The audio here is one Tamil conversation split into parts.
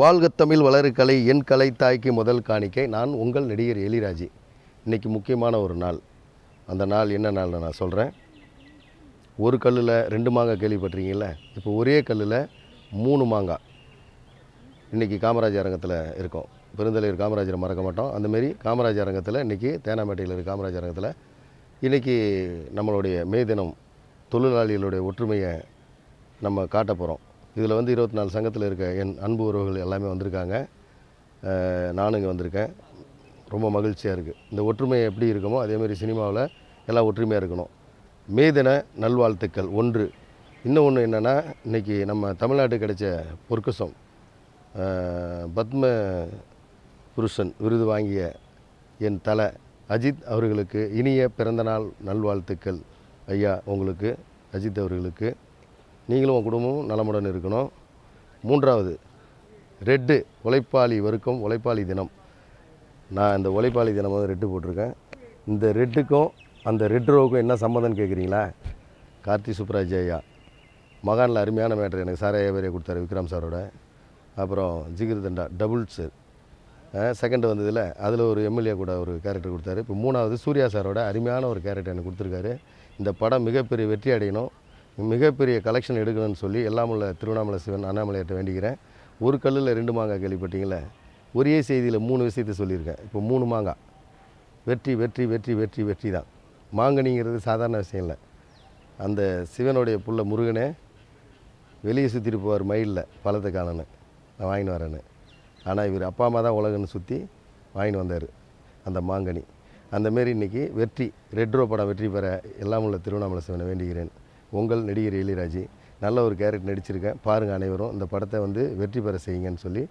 வாழ்க தமிழ் வளரு கலை என் கலை தாய்க்கு முதல் காணிக்கை நான் உங்கள் நடிகர் எலிராஜி. இன்றைக்கி முக்கியமான ஒரு நாள். அந்த நாள் என்ன நாள்னு நான் சொல்கிறேன் ஒரு கல்லில் ரெண்டு மாங்காய் கேள்விப்பட்டிருக்கீங்கள இப்போ ஒரே கல்லில் மூணு மாங்காய் இன்றைக்கி காமராஜ் அரங்கத்தில் இருக்கோம். பெருந்தலைவர் காமராஜரை மறக்க மாட்டோம். அந்தமாரி காமராஜ் அரங்கத்தில் இன்றைக்கி தேனாம்பேட்டையில் இருக்க காமராஜ் அரங்கத்தில் இன்றைக்கி நம்மளுடைய மே தினம் தொழிலாளிகளுடைய ஒற்றுமையை நம்ம காட்ட போகிறோம் இதில் வந்து இருபத்தி நாலு சங்கத்தில் இருக்க என் அன்பு உறவுகள் எல்லாமே வந்திருக்காங்க. நானும் இங்கே வந்திருக்கேன். ரொம்ப மகிழ்ச்சியாக இருக்குது இந்த ஒற்றுமை எப்படி இருக்குமோ அதேமாதிரி சினிமாவில் எல்லாம் ஒற்றுமையாக இருக்கணும். மே தின நல்வாழ்த்துக்கள். ஒன்று. இன்னும் ஒன்று என்னென்னா இன்றைக்கி நம்ம தமிழ்நாட்டு கிடைச்ச பொற்கசம். பத்ம புருஷன் விருது வாங்கிய என் தலை அஜித் அவர்களுக்கு இனிய பிறந்தநாள் நல்வாழ்த்துக்கள் ஐயா உங்களுக்கு அஜித் அவர்களுக்கு. நீங்களும் உங்கள் குடும்பமும் நலமுடன் இருக்கணும். மூன்றாவது ரெட்டு உழைப்பாளி வர்க்கம் உழைப்பாளி தினம். நான் இந்த உழைப்பாளி தினம் வந்து ரெட்டு போட்டிருக்கேன். இந்த ரெட்டுக்கும் அந்த ரெட் ரோவுக்கும் என்ன சம்மந்தம்னு கேட்குறீங்களா கார்த்தி சுப்ராஜ் ஐயா. மகானில் அருமையான மேட்ரு எனக்கு சார் ஐயா பேரே கொடுத்தாரு விக்ரம் சாரோட. அப்புறம் ஜிகிர் தண்டா சார். செகண்ட் வந்ததில் அதில் ஒரு எம்எல்ஏ கூட ஒரு கேரக்டர் கொடுத்தாரு. இப்போ மூணாவது சூர்யா சாரோட அருமையான ஒரு கேரக்டர் எனக்கு கொடுத்துருக்காரு. இந்த படம் மிகப்பெரிய வெற்றி அடையணும். மிகப்பெரிய கலெக்ஷன் எடுக்கணும்னு சொல்லி எல்லாம் உள்ள திருவண்ணாமலை சிவன் அண்ணாமலையிட்ட வேண்டிக்கிறேன். ஒரு கல்லில் ரெண்டு மாங்காய் கேள்விப்பட்டீங்களே? ஒரே செய்தியில் மூணு விஷயத்தை சொல்லியிருக்கேன். இப்போ மூணு மாங்காய் வெற்றி வெற்றி வெற்றி வெற்றி வெற்றி தான். மாங்கனிங்கிறது சாதாரண விஷயம் இல்லை. அந்த சிவனுடைய புள்ள முருகனே வெளியே சுற்றிட்டு போவார் மயிலில் பழத்தை காணன்னு நான் வாங்கின்னு வரேன்னு. ஆனால் இவர் அப்பா அம்மா தான் உலகன்னு சுற்றி வாங்கின்னு வந்தார் அந்த மாங்கனி. அந்தமாரி இன்றைக்கி வெற்றி ரெட்ரோ படம் வெற்றி பெற எல்லாம் உள்ள திருவண்ணாமலை சிவனை வேண்டுகிறேன் உங்கள் நடிகர் எழிராஜி நல்ல ஒரு கேரக்டர் நடிச்சிருக்கேன். பாருங்கள் அனைவரும் இந்த படத்தை வந்து வெற்றி பெற செய்யுங்கன்னு சொல்லி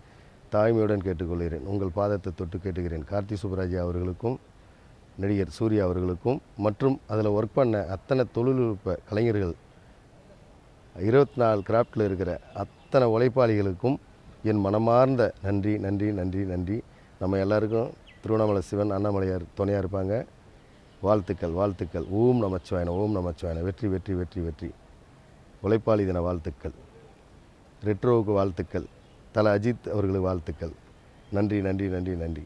தாய்மையுடன் கேட்டுக்கொள்கிறேன். உங்கள் பாதத்தை தொட்டு கேட்டுக்கிறேன். கார்த்தி சுப்ராஜி அவர்களுக்கும் நடிகர் சூர்யா அவர்களுக்கும் மற்றும் அதில் ஒர்க் பண்ண அத்தனை தொழில்நுட்ப கலைஞர்கள் இருபத்தி நாலு கிராஃப்டில் இருக்கிற அத்தனை உழைப்பாளிகளுக்கும் என் மனமார்ந்த நன்றி நன்றி நன்றி நன்றி. நம்ம எல்லாருக்கும் திருவண்ணாமலை சிவன் அண்ணாமலையார் துணையாக இருப்பாங்க. வாழ்த்துக்கள் வாழ்த்துக்கள். ஓம் நமச்சிவாயன ஓம் நமச்சிவாயன வெற்றி வெற்றி வெற்றி வெற்றி. உழைப்பாளி தின வாழ்த்துக்கள். ரெட்ரோவுக்கு வாழ்த்துக்கள். தல அஜித் அவர்களுக்கு வாழ்த்துக்கள். நன்றி நன்றி நன்றி நன்றி.